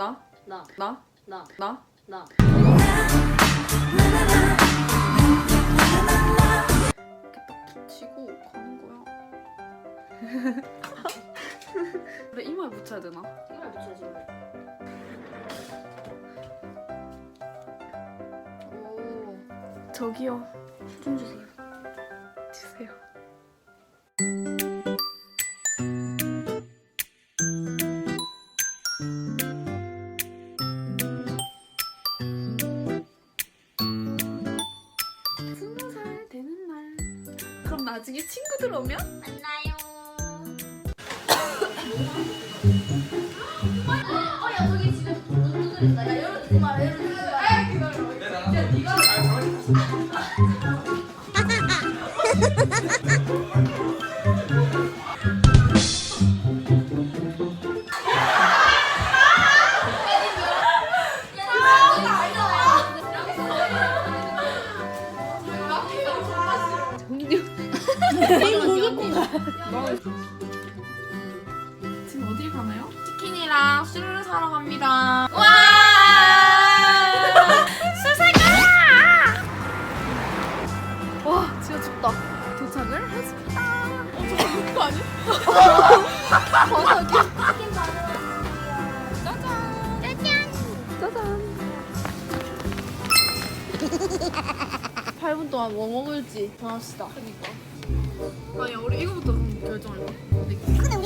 나? 나, 나? 나, 나? 나. 이렇게 딱 붙이고 가는 거야. 그래 이마에 붙여야 되나? 이걸 붙여야지. 오. 저기요. 좀. 주세요. 나중에 친구들 오면? 만나요. 먹을지 정합시다. 그니까. 아니, 우리 이거부터 결정해봐. 근데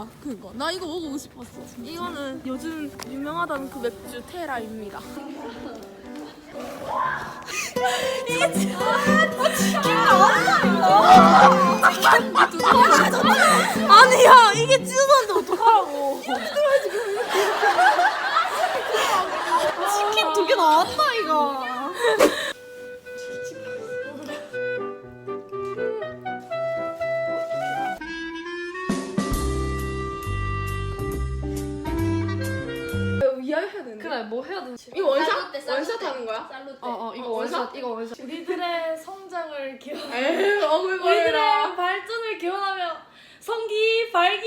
이쁘다. 그거. 나 이거 먹어보고 싶었어. 이거는 요즘 유명하다는 그 맥주 테라입니다. 이게 진짜 치킨 나왔다 이거. 아니야 이게 찢어졌는데 어떡하라고. 치킨 두 개 나왔다 이거. 뭐 해야 되지? 이거 원샷? 살로떼. 원샷 하는 거야? 살로떼. 어어 이거 원샷 이거 원샷 우리들의 성장을 기원. 에이 어글 우리들의 발전을 기원하며 성기 발기.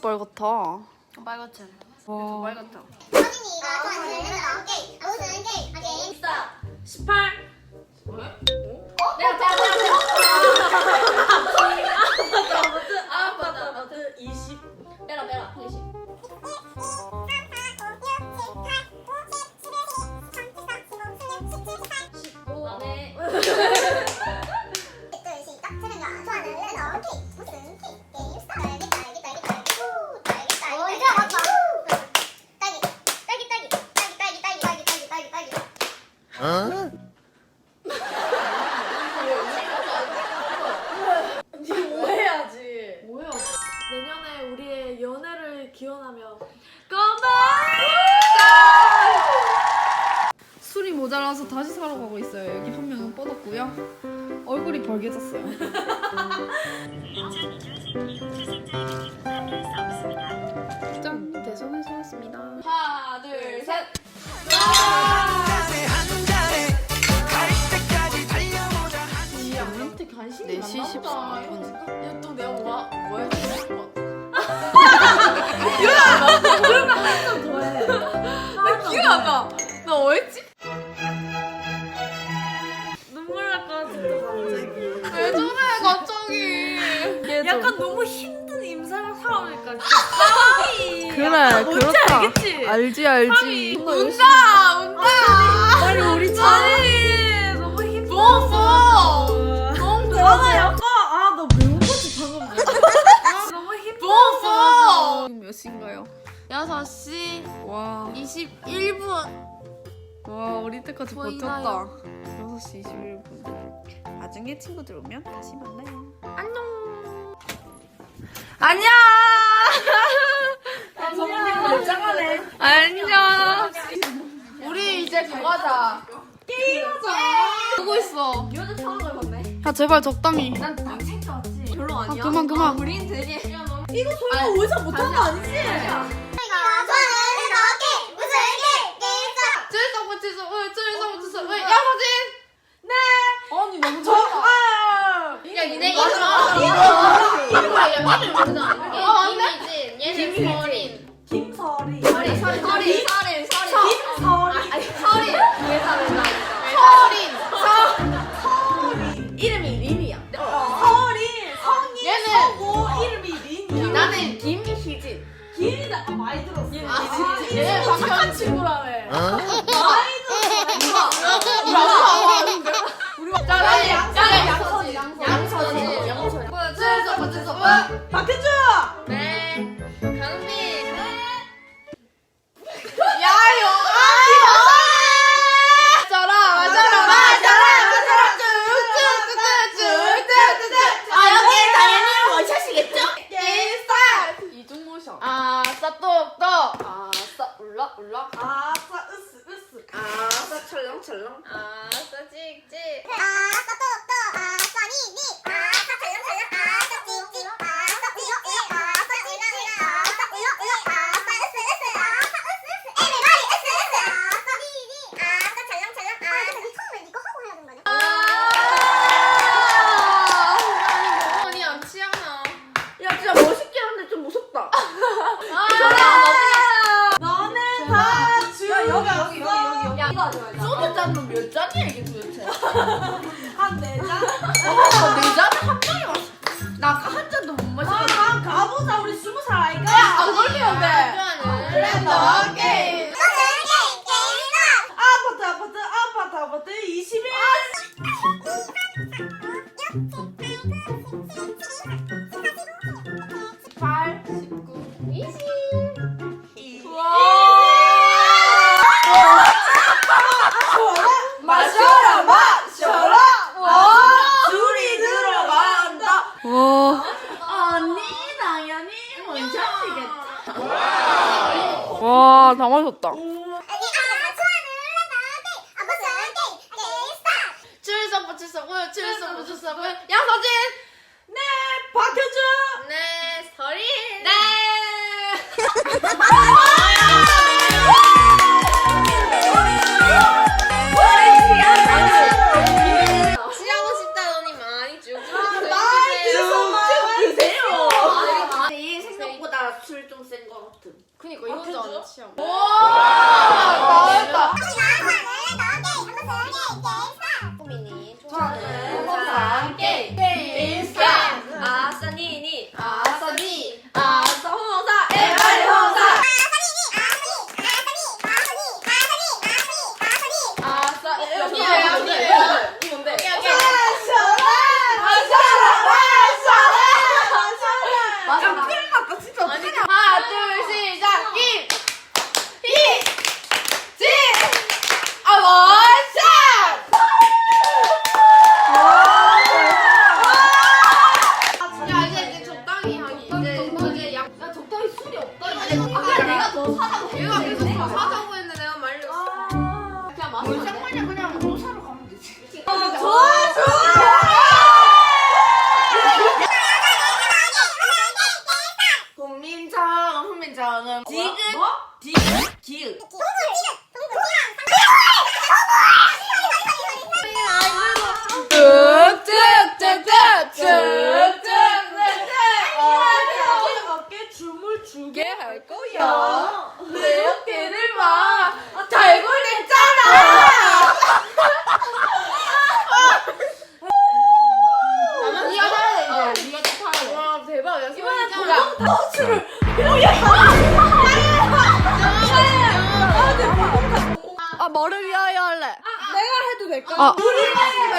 빨갛다 빨갛지? 와 빨갛다. 서진이가 좋아하는 멜로디 게임. 무슨 게임? 아, 게임. 18. 내가 내가 아 맞다 맞다. 20. 빼라, 빼라. 20. 모자라서 다시 사러 가고 있어요. 여기 한 명은 뻗었고요. 얼굴이 벌개졌어요. 짠! 그래 뭔지 그렇다. 알겠지? 알지 알지. 운다 운다 빨리 우리 아니 너무 힘들어 너무 너무 나 약간 아나 매운 거지 방금 아, 너무 힘들어 뭐 지금 몇 시인가요? 6시 와, 21분 와 우리 때까지 보이나요? 버텼다. 6시 21분. 나중에 친구들 오면 다시 만나요. 안녕 안녕. 안녕. 우리 이제 그거자 게임하자 하고 있어. 요즘 상황을 봤네. 야 제발 적당히. 난 당 챙겨 왔지. 별로 아 아니야. 그만 그만. 우린 되게. 이거 설마 의사 못한 거 아니지? 찔썩 찔썩 왜 찔썩 찔썩 왜 야사진. 아니 너무 좋아 야, 니네 이름 알아? 이름 이름 이름 모르잖아. 어, 안 이미진. 얘는 서린. 김설이 서린, 서린, 서린, 서린, 서린. 와, 다 마셨다. 출 할래. 내가 해도 될까? 아. 우리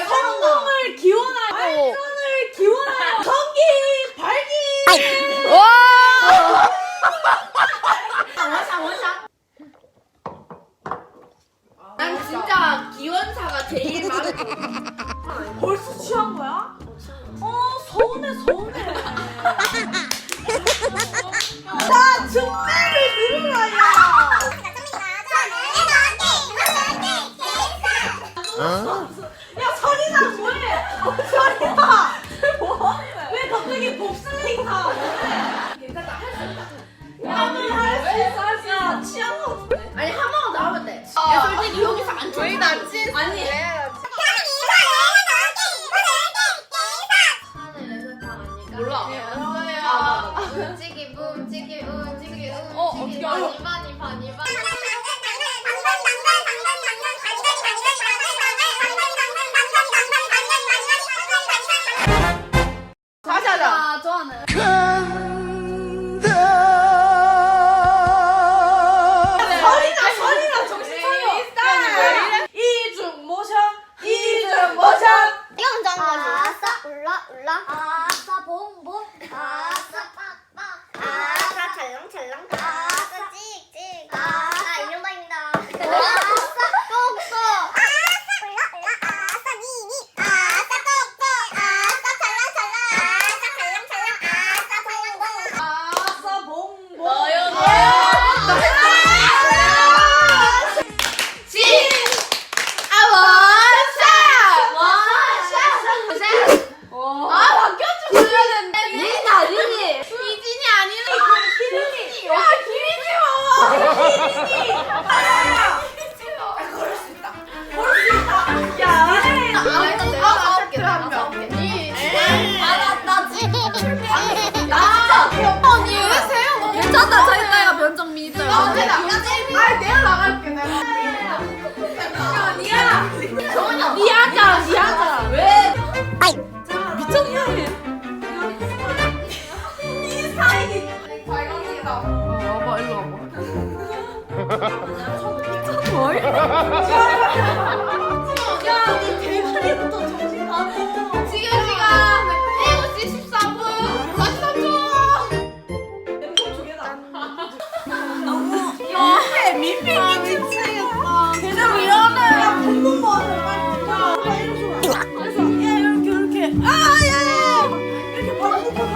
성공을 기원하여 발전을 기원하여 전기 발기 와. 난 진짜 기원사가 제일 많은 벌써 취한 거야? 어 서운해 서운해 나 증배를 들으라 야 움직이 움직이 움직이 움직이 어, 어떻게 알아? 바니 바니 바니 바니 다시 하자. 아 좋아하는 설이나 설이나 정신 차려 이중 모션 이중 모션 이거 먼저 하는 거지. 아싸 울라 울라. 아싸 봄봄. 야 니 대가리부터 정신 나고 지금 시간 7시 14분 43초 멘토 두개다 너무 민폐기 진짜겠다 계속 일어나 야 본능 모아서 빨리 야 빨리 일어서 야 이렇게 이렇게. 아 야야 이렇게 반복하고